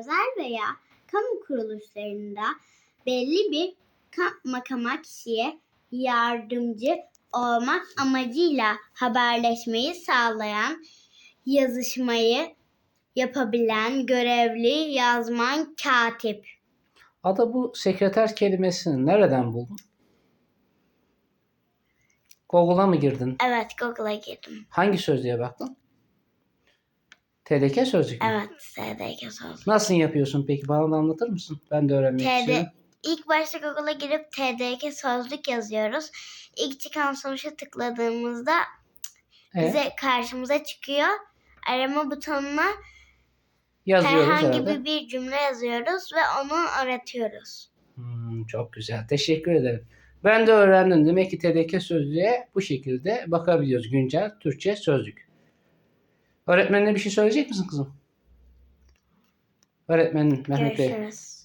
özel veya kamu kuruluşlarında belli bir ka- makama kişiye yardımcı olmak amacıyla haberleşmeyi sağlayan, yazışmayı yapabilen görevli yazman katip. Ada bu sekreter kelimesini nereden buldun? Google'a mı girdin? Evet Google'a girdim. Hangi sözlüğe baktın? TDK sözlük mü? Evet TDK sözlük. Nasıl yapıyorsun peki? Bana da anlatır mısın? Ben de öğrenmek TD istiyorum. İlk başta Google'a girip TDK sözlük yazıyoruz. İlk çıkan sonuca tıkladığımızda Evet, bize karşımıza çıkıyor. Arama butonuna yazıyoruz herhangi herhalde. bir, cümle yazıyoruz ve onu aratıyoruz. Hmm, çok güzel. Teşekkür ederim. Ben de öğrendim. Demek ki TDK sözlüğe bu şekilde bakabiliyoruz. Güncel Türkçe sözlük. Öğretmenine bir şey söyleyecek misin kızım? Öğretmenin Mehmet Bey. Görüşürüz.